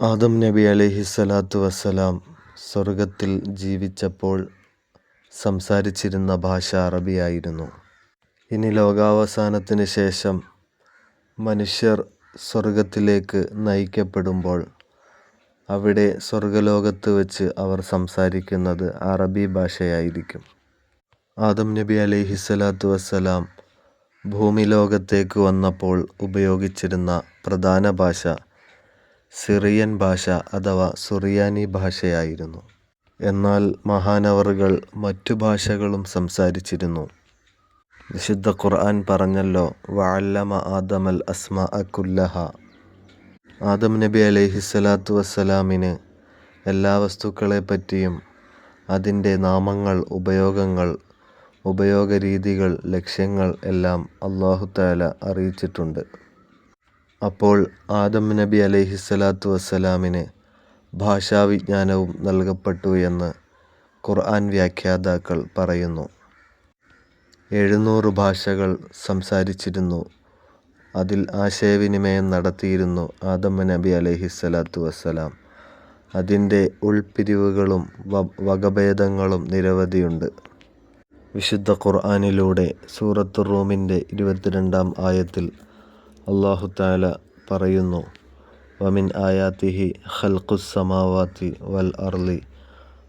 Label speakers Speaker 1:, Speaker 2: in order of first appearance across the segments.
Speaker 1: ആദം നബി അലൈഹിസ്സലാത്തു വസ്സലാം സ്വർഗത്തിൽ ജീവിച്ചപ്പോൾ സംസാരിച്ചിരുന്ന ഭാഷ അറബിയായിരുന്നു. ഇനി ലോകാവസാനത്തിന് ശേഷം മനുഷ്യർ സ്വർഗത്തിലേക്ക് നയിക്കപ്പെടുമ്പോൾ അവിടെ സ്വർഗലോകത്ത് വെച്ച് അവർ സംസാരിക്കുന്നത് അറബി ഭാഷയായിരിക്കും. ആദം നബി അലൈഹിസ്സലാത്തു വസ്സലാം ഭൂമി ലോകത്തേക്ക് വന്നപ്പോൾ ഉപയോഗിച്ചിരുന്ന പ്രധാന ഭാഷ സിറിയൻ ഭാഷ അഥവാ സുറിയാനി ഭാഷയായിരുന്നു. എന്നാൽ മഹാനവറുകൾ മറ്റു ഭാഷകളും സംസാരിച്ചിരുന്നു. വിശുദ്ധ ഖുർആൻ പറഞ്ഞല്ലോ വഅല്ലമ ആദമൽ അസ്മ അക്കുല്ലഹ ആദം നബി അലൈഹിസ്സലാത്തു വസ്സലാമിന് എല്ലാ വസ്തുക്കളെപ്പറ്റിയും അതിന്റെ നാമങ്ങൾ ഉപയോഗങ്ങൾ ഉപയോഗരീതികൾ ലക്ഷ്യങ്ങൾ എല്ലാം അള്ളാഹുത്താല അറിയിച്ചിട്ടുണ്ട്. അപ്പോൾ ആദം നബി അലൈഹിസ്സലാത്തു വസ്സലാമിന് ഭാഷാവിജ്ഞാനവും നൽകപ്പെട്ടു എന്ന് ഖുർആൻ വ്യാഖ്യാതാക്കൾ പറയുന്നു. എഴുന്നൂറ് ഭാഷകൾ സംസാരിച്ചിരുന്നു. അതിൽ ആശയവിനിമയം നടത്തിയിരുന്നു ആദം നബി അലൈഹിസ്സലാത്തു വസ്സലാം. അതിന്റെ ഉൾപിരിവുകളും വകഭേദങ്ങളും നിരവധിയുണ്ട്. വിശുദ്ധ ഖുർആനിലൂടെ സൂറത്തു റൂമിന്റെ ഇരുപത്തിരണ്ടാം ആയത്തിൽ അള്ളാഹു താല പറയുന്നു വമിൻ ആയാത്തിഹി ഖൽഖുസമാവാത്തി വൽ അർലി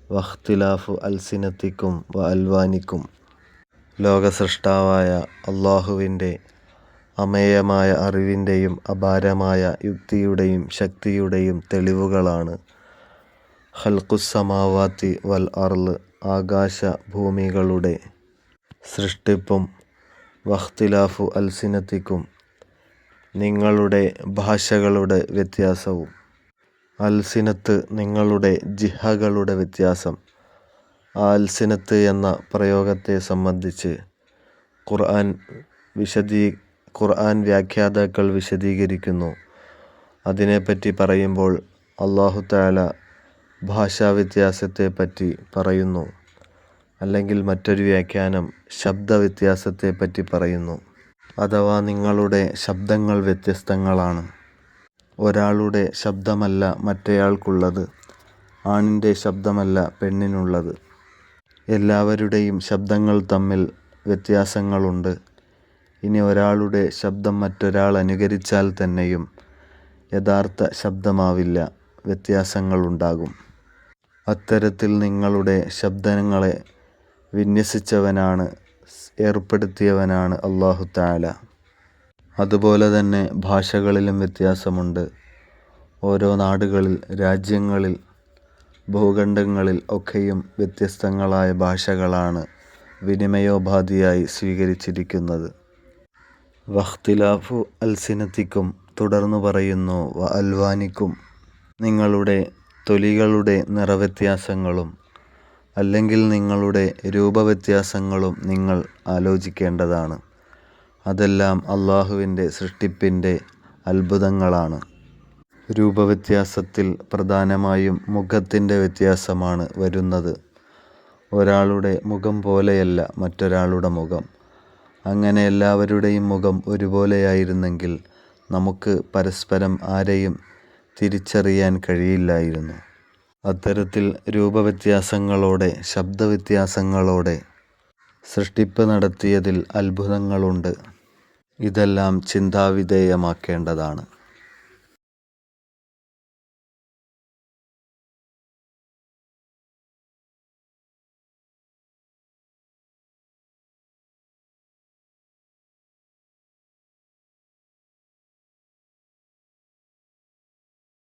Speaker 1: വഖ്തിലാഫു അൽസിനത്തിക്കും വ അൽവാനിക്കും. ലോകസൃഷ്ടാവായ അള്ളാഹുവിന്റെ അമേയമായ അറിവിന്റെയും അപാരമായ യുക്തിയുടെയും ശക്തിയുടെയും തെളിവുകളാണ് ഹൽക്കുസമാവാത്തി വൽ അർൾ ആകാശ ഭൂമികളുടെ സൃഷ്ടിപ്പും വഖ്തിലാഫു അൽസിനത്തിക്കും നിങ്ങളുടെ ഭാഷകളുടെ വ്യത്യാസവും. അൽസിനത്ത് നിങ്ങളുടെ ജിഹകളുടെ വ്യത്യാസം. ആൽസിനത്ത് എന്ന പ്രയോഗത്തെ സംബന്ധിച്ച് ഖുർആൻ വിശദീ ഖുർആൻ വ്യാഖ്യാതാക്കൾ വിശദീകരിക്കുന്നു. അതിനെപ്പറ്റി പറയുമ്പോൾ അള്ളാഹു താല ഭാഷാ വ്യത്യാസത്തെപ്പറ്റി പറയുന്നു. അല്ലെങ്കിൽ മറ്റൊരു വ്യാഖ്യാനം ശബ്ദ വ്യത്യാസത്തെപ്പറ്റി പറയുന്നു. അഥവാ നിങ്ങളുടെ ശബ്ദങ്ങൾ വ്യത്യസ്തങ്ങളാണ്. ഒരാളുടെ ശബ്ദമല്ല മറ്റേയാൾക്കുള്ളത്. ആണിന്റെ ശബ്ദമല്ല പെണ്ണിനുള്ളത്. എല്ലാവരുടെയും ശബ്ദങ്ങൾ തമ്മിൽ വ്യത്യാസങ്ങളുണ്ട്. ഇനി ഒരാളുടെ ശബ്ദം മറ്റൊരാൾ അനുകരിച്ചാൽ തന്നെയും യഥാർത്ഥ ശബ്ദമാവില്ല വ്യത്യാസങ്ങളുണ്ടാകും. അത്തരത്തിൽ നിങ്ങളുടെ ശബ്ദങ്ങളെ വിന്യസിച്ചവനാണ് ഏർപ്പെടുത്തിയവനാണ് അള്ളാഹു താല അതുപോലെ തന്നെ ഭാഷകളിലും വ്യത്യാസമുണ്ട്. ഓരോ നാടുകളിൽ രാജ്യങ്ങളിൽ ഭൂഖണ്ഡങ്ങളിൽ ഒക്കെയും വ്യത്യസ്തങ്ങളായ ഭാഷകളാണ് വിനിമയോപാധിയായി സ്വീകരിച്ചിരിക്കുന്നത്. വഖ്തിലാഫു അൽസിനത്തിക്കും തുടർന്നു പറയുന്നു അൽവാനിക്കും നിങ്ങളുടെ തൊലികളുടെ നിറവ്യത്യാസങ്ങളും അല്ലെങ്കിൽ നിങ്ങളുടെ രൂപവ്യത്യാസങ്ങളും നിങ്ങൾ ആലോചിക്കേണ്ടതാണ്. അതെല്ലാം അള്ളാഹുവിന്റെ സൃഷ്ടിപ്പിന്റെ അത്ഭുതങ്ങളാണ്. രൂപവ്യത്യാസത്തിൽ പ്രധാനമായും മുഖത്തിന്റെ വ്യത്യാസമാണ് വരുന്നത്. ഒരാളുടെ മുഖം പോലെയല്ല മറ്റൊരാളുടെ മുഖം. അങ്ങനെ എല്ലാവരുടെയും മുഖം ഒരുപോലെയായിരുന്നെങ്കിൽ നമുക്ക് പരസ്പരം ആരെയും തിരിച്ചറിയാൻ കഴിയില്ലായിരുന്നു. അത്തരത്തിൽ രൂപവ്യത്യാസങ്ങളോടെ ശബ്ദവ്യത്യാസങ്ങളോടെ സൃഷ്ടിപ്പ് നടത്തിയതിൽ അത്ഭുതങ്ങളുണ്ട്. ഇതെല്ലാം ചിന്താവിധേയമാക്കേണ്ടതാണ്.